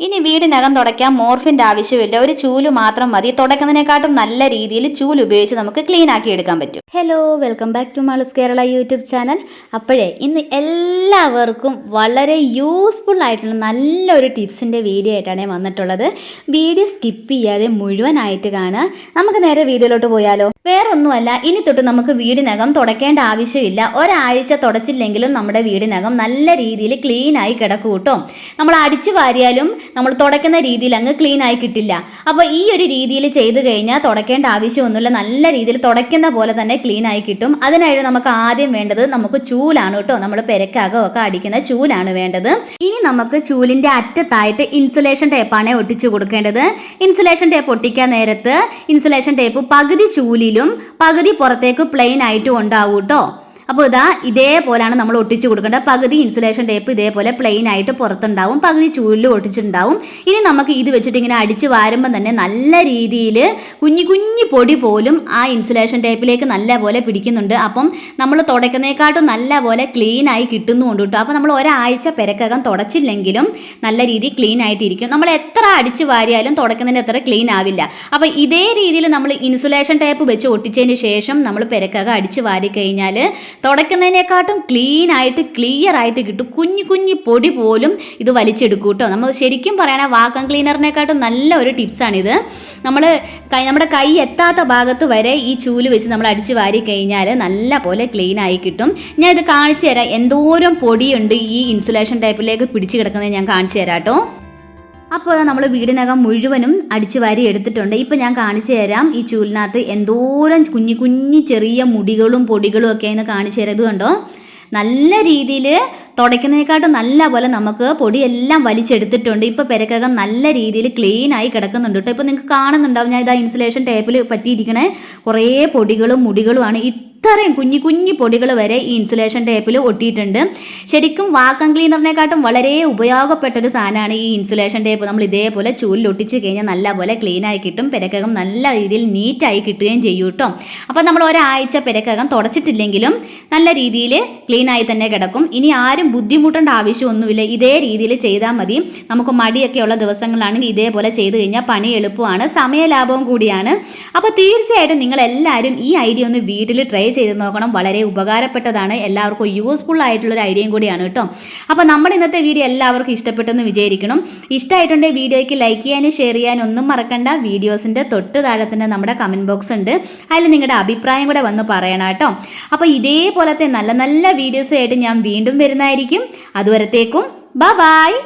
ഇനി വീടിനകം തുടയ്ക്കാൻ മോർഫിന്റെ ആവശ്യമില്ല. ഒരു ചൂൽ മാത്രം മതി. തുടക്കുന്നതിനെക്കാട്ടും നല്ല രീതിയിൽ ചൂൽ ഉപയോഗിച്ച് നമുക്ക് ക്ലീൻ ആക്കി എടുക്കാൻ പറ്റും. ഹലോ വെൽക്കം ബാക്ക് ടു മാളസ് കേരള യൂട്യൂബ് ചാനൽ അപ്പോഴേ ഇന്ന് എല്ലാവർക്കും വളരെ യൂസ്ഫുൾ ആയിട്ടുള്ള നല്ലൊരു ടിപ്സിന്റെ വീഡിയോ ആയിട്ടാണ് വന്നിട്ടുള്ളത്. വീഡിയോ സ്കിപ്പ് ചെയ്യാതെ മുഴുവനായിട്ട് കാണുക. നമുക്ക് നേരെ വീഡിയോയിലോട്ട് പോയാലോ? വേറൊന്നുമല്ല ഇനി തൊട്ട് നമുക്ക് വീടിനകം തുടയ്ക്കേണ്ട ആവശ്യമില്ല. ഒരാഴ്ച തുടച്ചില്ലെങ്കിലും നമ്മുടെ വീടിനകം നല്ല രീതിയിൽ ക്ലീൻ ആയി കിടക്കും കേട്ടോ. നമ്മൾ അടിച്ചു വാരിയാലും നമ്മൾ തുടയ്ക്കുന്ന രീതിയിൽ അങ്ങ് ക്ലീൻ ആയി കിട്ടില്ല. അപ്പോൾ ഈ ഒരു രീതിയിൽ ചെയ്ത് കഴിഞ്ഞാൽ തുടയ്ക്കേണ്ട ആവശ്യമൊന്നുമില്ല. നല്ല രീതിയിൽ തുടയ്ക്കുന്ന പോലെ തന്നെ ക്ലീൻ ആയി കിട്ടും. അതിനായിട്ട് നമുക്ക് ആദ്യം വേണ്ടത് നമുക്ക് ചൂലാണ് കേട്ടോ. നമ്മൾ പെരക്കകം ഒക്കെ അടിക്കുന്ന ചൂലാണ് വേണ്ടത്. ഇനി നമുക്ക് ചൂലിന്റെ അറ്റത്തായിട്ട് ഇൻസുലേഷൻ ടേപ്പാണ് ഒട്ടിച്ചു കൊടുക്കേണ്ടത്. ഇൻസുലേഷൻ ടേപ്പ് ഒട്ടിക്കാൻ നേരത്ത് ഇൻസുലേഷൻ ടേപ്പ് പകുതി ചൂലിലും പകുതി പുറത്തേക്ക് പ്ലെയിൻ ആയിട്ടും ഉണ്ടാവും കേട്ടോ. അപ്പോൾ ഇതാ ഇതേപോലെയാണ് നമ്മൾ ഒട്ടിച്ചു കൊടുക്കേണ്ടത്. പകുതി ഇൻസുലേഷൻ ടേപ്പ് ഇതേപോലെ പ്ലെയിൻ ആയിട്ട് പുറത്തുണ്ടാവും. പകുതി ചൂലിൽ ഒട്ടിച്ചിട്ടുണ്ടാവും. ഇനി നമുക്ക് ഇത് വെച്ചിട്ട് ഇങ്ങനെ അടിച്ച് വാരുമ്പോൾ തന്നെ നല്ല രീതിയിൽ കുഞ്ഞു കുഞ്ഞു പൊടി പോലും ആ ഇൻസുലേഷൻ ടേപ്പിലേക്ക് നല്ല പോലെ പിടിക്കുന്നുണ്ട്. അപ്പം നമ്മൾ തുടയ്ക്കുന്നതിനെക്കാട്ടും നല്ല പോലെ ക്ലീൻ ആയി കിട്ടുന്നുണ്ട് കേട്ടോ. അപ്പോൾ നമ്മൾ ഒരാഴ്ച പെരക്കകം തുടച്ചില്ലെങ്കിലും നല്ല രീതിയിൽ ക്ലീൻ ആയിട്ടിരിക്കും. നമ്മൾ എത്ര അടിച്ച് വാരിയാലും തുടക്കുന്നതിന് അത്ര ക്ലീൻ ആവില്ല. അപ്പോൾ ഇതേ രീതിയിൽ നമ്മൾ ഇൻസുലേഷൻ ടേപ്പ് വെച്ച് ഒട്ടിച്ചതിന് ശേഷം നമ്മൾ പെരക്കകം അടിച്ച് വാരി കഴിഞ്ഞാൽ തുടയ്ക്കുന്നതിനെക്കാട്ടും ക്ലീൻ ആയിട്ട് ക്ലിയർ ആയിട്ട് കിട്ടും. കുഞ്ഞു കുഞ്ഞു പൊടി പോലും ഇത് വലിച്ചെടുക്കും കേട്ടോ. നമ്മൾ ശരിക്കും പറയണ വാക്കം ക്ലീനറിനെക്കാട്ടും നല്ല ഒരു ടിപ്സാണിത് നമ്മൾ നമ്മുടെ കൈ എത്താത്ത ഭാഗത്ത് വരെ ഈ ചൂൽ വെച്ച് നമ്മൾ അടിച്ച് വാരി കഴിഞ്ഞാൽ നല്ല പോലെ ക്ലീൻ ആയി കിട്ടും. ഞാൻ ഇത് കാണിച്ചു തരാം. എന്തോരം പൊടിയുണ്ട് ഈ ഇൻസുലേഷൻ ടൈപ്പിലേക്ക് പിടിച്ചു കിടക്കുന്നത് ഞാൻ കാണിച്ചു തരാം കേട്ടോ. അപ്പോൾ നമ്മൾ വീടിനകം മുഴുവനും അടിച്ചു വാരി എടുത്തിട്ടുണ്ട്. ഇപ്പം ഞാൻ കാണിച്ചു തരാം ഈ ചൂലിനകത്ത് എന്തോരം കുഞ്ഞു കുഞ്ഞു ചെറിയ മുടികളും പൊടികളും ഒക്കെ എന്ന് കാണിച്ചു തരത് കണ്ടോ? നല്ല രീതിയിൽ തുടയ്ക്കുന്നതിനെക്കാട്ടും നല്ല പോലെ നമുക്ക് പൊടിയെല്ലാം വലിച്ചെടുത്തിട്ടുണ്ട്. ഇപ്പോൾ പെരക്കകം നല്ല രീതിയിൽ ക്ലീൻ ആയി കിടക്കുന്നുണ്ട് കേട്ടോ. ഇപ്പോൾ നിങ്ങൾക്ക് കാണുന്നുണ്ടാവും. ഞാൻ ഇതാ ഇൻസുലേഷൻ ടേപ്പിൽ പറ്റിയിരിക്കണേ. കുറേ പൊടികളും മുടികളുമാണ്. ഇത്രയും കുഞ്ഞു കുഞ്ഞു പൊടികൾ വരെ ഈ ഇൻസുലേഷൻ ടേപ്പിൽ ഒട്ടിയിട്ടുണ്ട്. ശരിക്കും വാക്കം ക്ലീനറിനെക്കാട്ടും വളരെ ഉപയോഗപ്പെട്ട ഒരു സാധനമാണ് ഈ ഇൻസുലേഷൻ ടേപ്പ് നമ്മൾ ഇതേപോലെ ചൂലിൽ ഒട്ടിച്ച് കഴിഞ്ഞാൽ നല്ല പോലെ ക്ലീൻ ആയി കിട്ടും. പെരക്കകം നല്ല രീതിയിൽ നീറ്റായി കിട്ടുകയും ചെയ്യും കേട്ടോ. അപ്പോൾ നമ്മൾ ഒരാഴ്ച പെരക്കകം തുടച്ചിട്ടില്ലെങ്കിലും നല്ല രീതിയിൽ ക്ലീൻ ആയി തന്നെ കിടക്കും. ഇനി ആരും ബുദ്ധിമുട്ടേണ്ട ആവശ്യമൊന്നുമില്ല. ഇതേ രീതിയിൽ ചെയ്താൽ മതി. നമുക്ക് മടിയൊക്കെയുള്ള ദിവസങ്ങളാണെങ്കിൽ ഇതേപോലെ ചെയ്ത് കഴിഞ്ഞാൽ പണി എളുപ്പമാണ്. സമയലാഭവും കൂടിയാണ്. അപ്പോൾ തീർച്ചയായിട്ടും നിങ്ങൾ എല്ലാവരും ഈ ഐഡിയ ഒന്ന് വീട്ടിൽ ട്രൈ ചെയ്ത് നോക്കണം. വളരെ ഉപകാരപ്പെട്ടതാണ്. എല്ലാവർക്കും യൂസ്ഫുൾ ആയിട്ടുള്ള ഒരു ഐഡിയയും കൂടിയാണ് കേട്ടോ. അപ്പോൾ നമ്മുടെ ഇന്നത്തെ വീഡിയോ എല്ലാവർക്കും ഇഷ്ടപ്പെട്ടെന്ന് വിചാരിക്കണം. ഇഷ്ടമായിട്ടുണ്ടെങ്കിൽ വീഡിയോയ്ക്ക് ലൈക്ക് ചെയ്യാനും ഷെയർ ചെയ്യാനും ഒന്നും മറക്കണ്ട. വീഡിയോസിന്റെ തൊട്ട് താഴെ തന്നെ നമ്മുടെ കമന്റ് ബോക്സ് ഉണ്ട്. അതിൽ നിങ്ങളുടെ അഭിപ്രായം കൂടെ വന്ന് പറയണം കേട്ടോ. അപ്പോൾ ഇതേപോലത്തെ നല്ല നല്ല വീഡിയോസ് ആയിട്ട് ഞാൻ വീണ്ടും വരുന്നതായിരിക്കും. അതുവരത്തേക്കും. ബ ബായ്